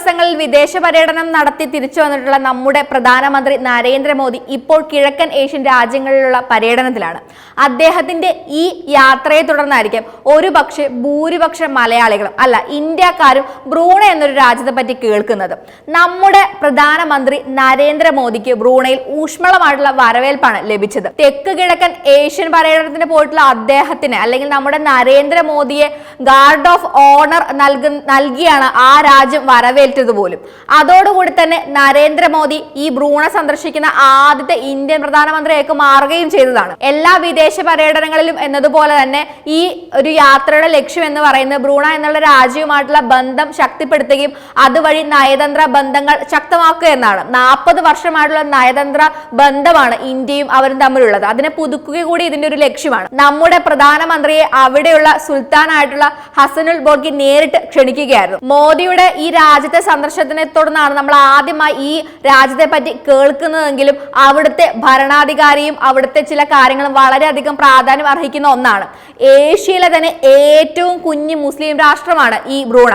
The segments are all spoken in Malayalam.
ദിവസങ്ങളിൽ വിദേശ പര്യടനം നടത്തി തിരിച്ചു വന്നിട്ടുള്ള നമ്മുടെ പ്രധാനമന്ത്രി നരേന്ദ്രമോദി ഇപ്പോൾ കിഴക്കൻ ഏഷ്യൻ രാജ്യങ്ങളിലുള്ള പര്യടനത്തിലാണ്. അദ്ദേഹത്തിന്റെ ഈ യാത്രയെ തുടർന്നായിരിക്കും ഒരു പക്ഷേ ഭൂരിപക്ഷ മലയാളികളും അല്ല ഇന്ത്യക്കാരും ബ്രൂണ എന്നൊരു രാജ്യത്തെ പറ്റി കേൾക്കുന്നത്. നമ്മുടെ പ്രധാനമന്ത്രി നരേന്ദ്രമോദിക്ക് ബ്രൂണയിൽ ഊഷ്മളമായിട്ടുള്ള വരവേൽപ്പാണ് ലഭിച്ചത്. തെക്ക് കിഴക്കൻ ഏഷ്യൻ പര്യടനത്തിന് പോയിട്ടുള്ള അദ്ദേഹത്തിന് അല്ലെങ്കിൽ നമ്മുടെ നരേന്ദ്രമോദിയെ ഗാർഡ് ഓഫ് ഓണർ നൽകി നൽകിയാണ് ആ രാജ്യം വരവേറ്റത് പോലും അതോടുകൂടി തന്നെ നരേന്ദ്രമോദി ഈ ബ്രൂണ സന്ദർശിക്കുന്ന ആദ്യത്തെ ഇന്ത്യൻ പ്രധാനമന്ത്രിയായിട്ട് മാറുകയും ചെയ്തതാണ്. എല്ലാ വിദേശ പര്യടനങ്ങളിലും എന്നതുപോലെ തന്നെ ഈ ഒരു യാത്രയുടെ ലക്ഷ്യം എന്ന് പറയുന്നത് ഭ്രൂണ എന്നുള്ള രാജ്യവുമായിട്ടുള്ള ബന്ധം ശക്തിപ്പെടുത്തുകയും അതുവഴി നയതന്ത്ര ബന്ധങ്ങൾ ശക്തമാക്കുക എന്നാണ്. നാൽപ്പത് വർഷമായിട്ടുള്ള നയതന്ത്ര ബന്ധമാണ് ഇന്ത്യയും അവരും തമ്മിലുള്ളത്. അതിനെ പുതുക്കുക കൂടി ഇതിന്റെ ഒരു ലക്ഷ്യമാണ്. നമ്മുടെ പ്രധാനമന്ത്രിയെ അവിടെയുള്ള സുൽത്താനായിട്ടുള്ള ഹസനുൽ ബോർഗി നേരിട്ട് ക്ഷണിക്കുകയായിരുന്നു. മോദിയുടെ ഈ രാജ്യത്തെ സന്ദർശനത്തിനെ തുടർന്നാണ് നമ്മൾ ആദ്യമായി ഈ രാജ്യത്തെ പറ്റി കേൾക്കുന്നതെങ്കിലും അവിടുത്തെ ഭരണാധികാരിയും അവിടുത്തെ ചില കാര്യങ്ങളും വളരെയധികം പ്രാധാന്യം അർഹിക്കുന്ന ഒന്നാണ്. ഏഷ്യയിലെ തന്നെ ഏറ്റവും കുഞ്ഞു മുസ്ലിം രാഷ്ട്രമാണ് ഈ ഭ്രൂണ.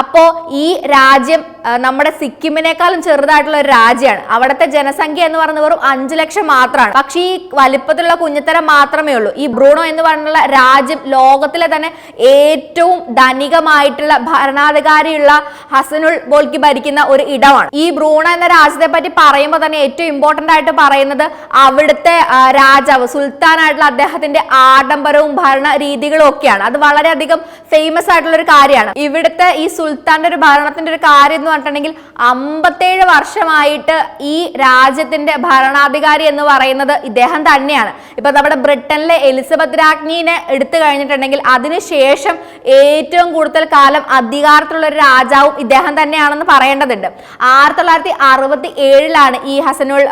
അപ്പോ ഈ രാജ്യം നമ്മുടെ സിക്കിമിനേക്കാളും ചെറുതായിട്ടുള്ള ഒരു രാജ്യമാണ്. അവിടുത്തെ ജനസംഖ്യ എന്ന് പറയുന്നത് വെറും അഞ്ചു ലക്ഷം മാത്രമാണ്. പക്ഷേ ഈ വലിപ്പത്തിലുള്ള കുഞ്ഞത്തരം മാത്രമേ ഉള്ളൂ. ഈ ബ്രൂണോ എന്ന് പറഞ്ഞുള്ള രാജ്യം ലോകത്തിലെ തന്നെ ഏറ്റവും ധനികമായിട്ടുള്ള ഭരണാധികാരിയുള്ള ഹസനുൽ ബോൽക്കി ഭരിക്കുന്ന ഒരു ഇടമാണ്. ഈ ബ്രൂണ എന്ന രാജ്യത്തെ പറ്റി പറയുമ്പോൾ തന്നെ ഏറ്റവും ഇമ്പോർട്ടന്റ് ആയിട്ട് പറയുന്നത് അവിടുത്തെ രാജാവ് സുൽത്താനായിട്ടുള്ള അദ്ദേഹത്തിന്റെ ആഡംബരവും ഭരണ രീതികളും ഒക്കെയാണ്. അത് വളരെയധികം ഫേമസ് ആയിട്ടുള്ള ഒരു കാര്യമാണ്. ഇവിടുത്തെ ഈ സുൽത്താന്റെ ഒരു ഭരണത്തിന്റെ ഒരു കാര്യം എന്ന് പറഞ്ഞിട്ടുണ്ടെങ്കിൽ അമ്പത്തേഴ് വർഷമായിട്ട് ഈ രാജ്യത്തിന്റെ ഭരണാധികാരി എന്ന് പറയുന്നത് ഇദ്ദേഹം തന്നെയാണ്. ഇപ്പൊ നമ്മുടെ ബ്രിട്ടനിലെ എലിസബത്ത് രാജ്ഞീനെ എടുത്തു കഴിഞ്ഞിട്ടുണ്ടെങ്കിൽ അതിനുശേഷം ഏറ്റവും കൂടുതൽ കാലം അധികാരത്തിലുള്ള ഒരു രാജാവും ഇദ്ദേഹം തന്നെയാണെന്ന് പറയേണ്ടതുണ്ട്. ആയിരത്തി തൊള്ളായിരത്തി അറുപത്തി ഏഴിലാണ് ഈ ഹസനുൾ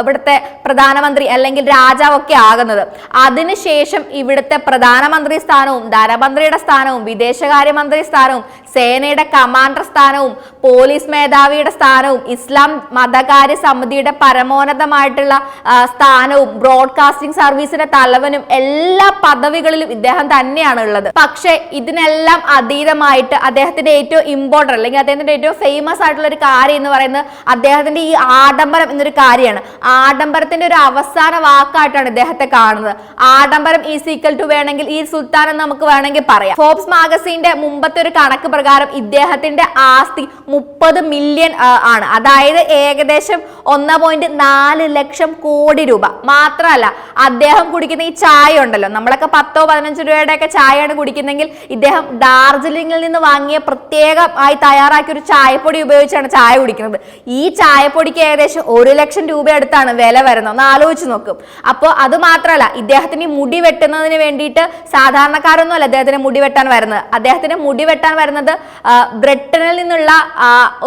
ഇവിടുത്തെ പ്രധാനമന്ത്രി അല്ലെങ്കിൽ രാജാവൊക്കെ ആകുന്നത്. അതിനുശേഷം ഇവിടുത്തെ പ്രധാനമന്ത്രി സ്ഥാനവും ധനമന്ത്രിയുടെ സ്ഥാനവും വിദേശകാര്യമന്ത്രി സ്ഥാനവും സേനയുടെ കമാൻഡർ സ്ഥാനവും പോലീസ് മേധാവിയുടെ സ്ഥാനവും ഇസ്ലാം മതകാര്യ സമിതിയുടെ പരമോന്നതമായിട്ടുള്ള സ്ഥാനവും ബ്രോഡ്കാസ്റ്റിംഗ് സർവീസിന്റെ തലവനും എല്ലാ പദവികളിലും ഇദ്ദേഹം തന്നെയാണ് ഉള്ളത് പക്ഷേ ഇതിനെല്ലാം അതീതമായിട്ട് അദ്ദേഹത്തിന്റെ ഏറ്റവും ഇമ്പോർട്ടന്റ് അല്ലെങ്കിൽ അദ്ദേഹത്തിന്റെ ഏറ്റവും ഫേമസ് ആയിട്ടുള്ള ഒരു കാര്യം എന്ന് പറയുന്നത് അദ്ദേഹത്തിന്റെ ഈ ആഡംബരം എന്നൊരു കാര്യമാണ്. ആഡംബരത്തിന്റെ ഒരു അവസാന വാക്കായിട്ടാണ് ഇദ്ദേഹത്തെ കാണുന്നത്. ആഡംബരം ഈസ് ഈക്വൽ ടു വേണമെങ്കിൽ ഈ സുൽത്താൻ എന്ന് നമുക്ക് വേണമെങ്കിൽ പറയാം. ഫോബ്സ് മാഗസീന്റെ മുമ്പത്തെ ഒരു കണക്ക് പ്രകാരം ഇദ്ദേഹത്തിന്റെ ആസ്തി മുപ്പത് മില്യൺ ആണ്. അതായത് ഏകദേശം ഒന്ന് പോയിന്റ് നാല് ലക്ഷം കോടി രൂപ. മാത്രമല്ല അദ്ദേഹം കുടിക്കുന്ന ഈ ചായ ഉണ്ടല്ലോ നമ്മളൊക്കെ പത്തോ പതിനഞ്ച് രൂപയുടെ ഒക്കെ ചായയാണ് കുടിക്കുന്നതെങ്കിൽ ഇദ്ദേഹം ഡാർജിലിംഗിൽ നിന്ന് വാങ്ങിയ പ്രത്യേകമായി തയ്യാറാക്കിയ ഒരു ചായപ്പൊടി ഉപയോഗിച്ചാണ് ചായ കുടിക്കുന്നത്. ഈ ചായപ്പൊടിക്ക് ഏകദേശം ഒരു ലക്ഷം രൂപ അടുത്താണ് വില വരുന്നത്. ഒന്ന് ആലോചിച്ച് നോക്കും. അപ്പോൾ അത് മാത്രമല്ല ഇദ്ദേഹത്തിന് മുടി വെട്ടുന്നതിന് വേണ്ടിയിട്ട് സാധാരണക്കാരൊന്നും അല്ല അദ്ദേഹത്തിന് മുടി വെട്ടാൻ വരുന്നത്. അദ്ദേഹത്തിന് മുടി വെട്ടാൻ വരുന്നത് ബ്രിട്ടനിൽ നിന്നുള്ള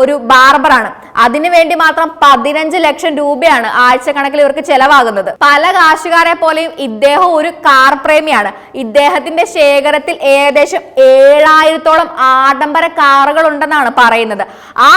ഒരു ബാർബറാണ്. അതിനു വേണ്ടി മാത്രം പതിനഞ്ച് ലക്ഷം രൂപയാണ് ആഴ്ച കണക്കിൽ ഇവർക്ക് ചെലവാകുന്നത്. പല കാശുകാരെ പോലെയും ഇദ്ദേഹം ഒരു കാർ പ്രേമിയാണ്. ഇദ്ദേഹത്തിന്റെ ശേഖരത്തിൽ ഏകദേശം ഏഴായിരത്തോളം ആഡംബര കാറുകൾ ഉണ്ടെന്നാണ് പറയുന്നത്. ആ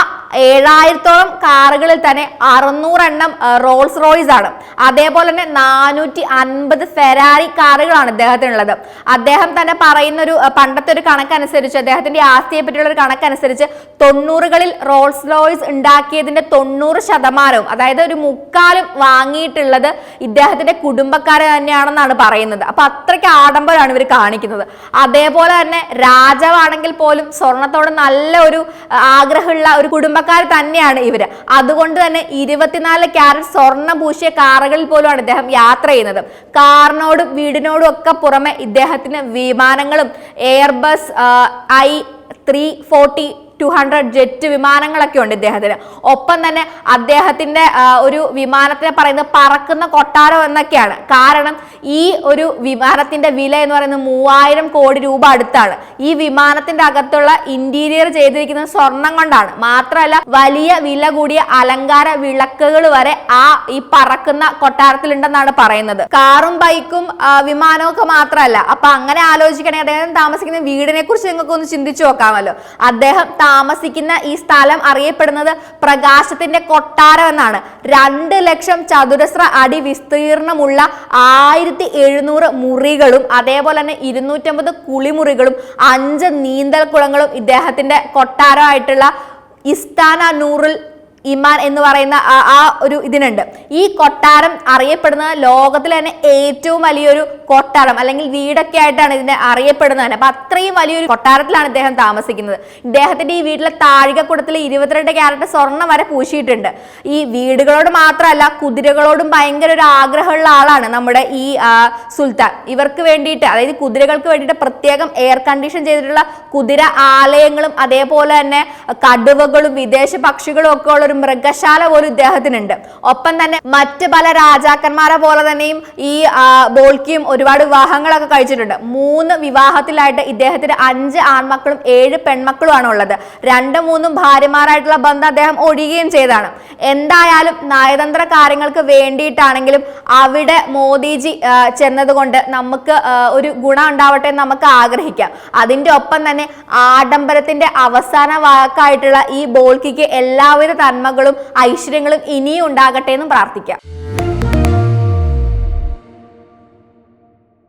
ഏഴായിരത്തോളം കാറുകളിൽ തന്നെ അറുന്നൂറെണ്ണം റോൾസ് റോയ്സ് ആണ്. അതേപോലെ തന്നെ നാനൂറ്റി അൻപത് ഫെരാരി കാറുകളാണ് അദ്ദേഹത്തിനുള്ളത് അദ്ദേഹം തന്നെ പറയുന്ന ഒരു പണ്ടത്തെ ഒരു കണക്കനുസരിച്ച് അദ്ദേഹത്തിന്റെ ആസ്തിയെ പറ്റിയുള്ള ഒരു കണക്കനുസരിച്ച് തൊണ്ണൂറുകളിൽ റോൾസ് റോയ്സ് ഉണ്ടാക്കിയതിന്റെ തൊണ്ണൂറ് ശതമാനവും അതായത് ഒരു മുക്കാലും വാങ്ങിയിട്ടുള്ളത് ഇദ്ദേഹത്തിന്റെ കുടുംബക്കാരെ തന്നെയാണെന്നാണ് പറയുന്നത്. അപ്പൊ അത്രയ്ക്ക് ആഡംബരമാണ് ഇവർ കാണിക്കുന്നത്. അതേപോലെ തന്നെ രാജാവാണെങ്കിൽ പോലും സ്വർണത്തോട് നല്ല ഒരു ആ, ആഗ്രഹമുള്ള ഒരു കുടുംബക്കാർ തന്നെയാണ് ഇവർ. അതുകൊണ്ട് തന്നെ ഇരുപത്തിനാല് ക്യാരറ്റ് സ്വർണ പൂശിയ കാറുകളിൽ പോലുമാണ് ഇദ്ദേഹം യാത്ര ചെയ്യുന്നത്. കാറിനോടും വീടിനോടും ഒക്കെ പുറമെ ഇദ്ദേഹത്തിന് വിമാനങ്ങളും Airbus I three forty two hundred jet വിമാനങ്ങളൊക്കെ ഉണ്ട് ഇദ്ദേഹത്തിന്. ഒപ്പം തന്നെ അദ്ദേഹത്തിന്റെ ഒരു വിമാനത്തിനെ പറയുന്നത് പറക്കുന്ന കൊട്ടാരം എന്നൊക്കെയാണ്. കാരണം ഈ ഒരു വിമാനത്തിന്റെ വില എന്ന് പറയുന്നത് മൂവായിരം കോടി രൂപ അടുത്താണ്. ഈ വിമാനത്തിന്റെ അകത്തുള്ള ഇന്റീരിയർ ചെയ്തിരിക്കുന്നത് സ്വർണം കൊണ്ടാണ്. മാത്രമല്ല വലിയ വില കൂടിയ അലങ്കാര വിളക്കുകൾ വരെ ആ ഈ പറക്കുന്ന കൊട്ടാരത്തിലുണ്ടെന്നാണ് പറയുന്നത്. കാറും ബൈക്കും വിമാനവും ഒക്കെ മാത്രമല്ല. അപ്പൊ അങ്ങനെ ആലോചിക്കണേ അദ്ദേഹം താമസിക്കുന്ന വീടിനെ കുറിച്ച് നിങ്ങൾക്ക് ഒന്ന് ചിന്തിച്ചു നോക്കാമല്ലോ. അദ്ദേഹം താമസിക്കുന്ന ഈ സ്ഥലം അറിയപ്പെടുന്നത് പ്രകാശത്തിന്റെ കൊട്ടാരം എന്നാണ് രണ്ട് ലക്ഷം ചതുരശ്ര അടി വിസ്തീർണമുള്ള ആയിരത്തി എഴുന്നൂറ് മുറികളും അതേപോലെ തന്നെ ഇരുന്നൂറ്റമ്പത് കുളിമുറികളും അഞ്ച് നീന്തൽ കുളങ്ങളും ഇദ്ദേഹത്തിന്റെ കൊട്ടാരമായിട്ടുള്ള ഇസ്താന നൂറുൽ ഇമാൻ എന്ന് പറയുന്ന ആ- ഒരു ഇതിനുണ്ട്. ഈ കൊട്ടാരം അറിയപ്പെടുന്നത് ലോകത്തിൽ തന്നെ ഏറ്റവും വലിയൊരു കൊട്ടാരം അല്ലെങ്കിൽ വീടൊക്കെ ആയിട്ടാണ് ഇതിനെ അറിയപ്പെടുന്നത് തന്നെ. അപ്പൊ അത്രയും വലിയൊരു കൊട്ടാരത്തിലാണ് ഇദ്ദേഹം താമസിക്കുന്നത്. ഇദ്ദേഹത്തിന്റെ ഈ വീട്ടിലെ താഴികക്കുടത്തിൽ ഇരുപത്തിരണ്ട് ക്യാരറ്റ് സ്വർണം വരെ പൂശിയിട്ടുണ്ട്. ഈ വീടുകളോട് മാത്രമല്ല കുതിരകളോടും ഭയങ്കര ഒരു ആഗ്രഹമുള്ള ആളാണ് നമ്മുടെ ഈ സുൽത്താൻ. ഇവർക്ക് വേണ്ടിയിട്ട് അതായത് കുതിരകൾക്ക് വേണ്ടിയിട്ട് പ്രത്യേകം എയർ കണ്ടീഷൻ ചെയ്തിട്ടുള്ള കുതിര ആലയങ്ങളും അതേപോലെ തന്നെ കടുവകളും വിദേശ പക്ഷികളും ഒക്കെ ഉള്ള ഒരു മൃഗശാല പോലും ഇദ്ദേഹത്തിനുണ്ട്. ഒപ്പം തന്നെ മറ്റ് പല രാജാക്കന്മാരെ പോലെ തന്നെയും ഈ ബോൾക്കിയും ഒരുപാട് വിവാഹങ്ങളൊക്കെ കഴിച്ചിട്ടുണ്ട്. മൂന്ന് വിവാഹത്തിലായിട്ട് ഇദ്ദേഹത്തിന് അഞ്ച് ആൺമക്കളും ഏഴ് പെൺമക്കളുമാണ് ഉള്ളത് രണ്ടും മൂന്നും ഭാര്യമാരായിട്ടുള്ള ബന്ധം അദ്ദേഹം ഒഴിയുകയും ചെയ്തതാണ് എന്തായാലും നയതന്ത്ര കാര്യങ്ങൾക്ക് വേണ്ടിയിട്ടാണെങ്കിലും അവിടെ മോദിജി ചെന്നതുകൊണ്ട് നമുക്ക് ഒരു ഗുണം ഉണ്ടാവട്ടെ എന്ന് നമുക്ക് ആഗ്രഹിക്കാം. അതിന്റെ ഒപ്പം തന്നെ ആഡംബരത്തിന്റെ അവസാന വാക്കായിട്ടുള്ള ഈ ബോൾക്കിക്ക് എല്ലാവിധ നന്മകളും ഐശ്വര്യങ്ങളും ഇനിയും ഉണ്ടാകട്ടെ എന്നും പ്രാർത്ഥിക്കാം.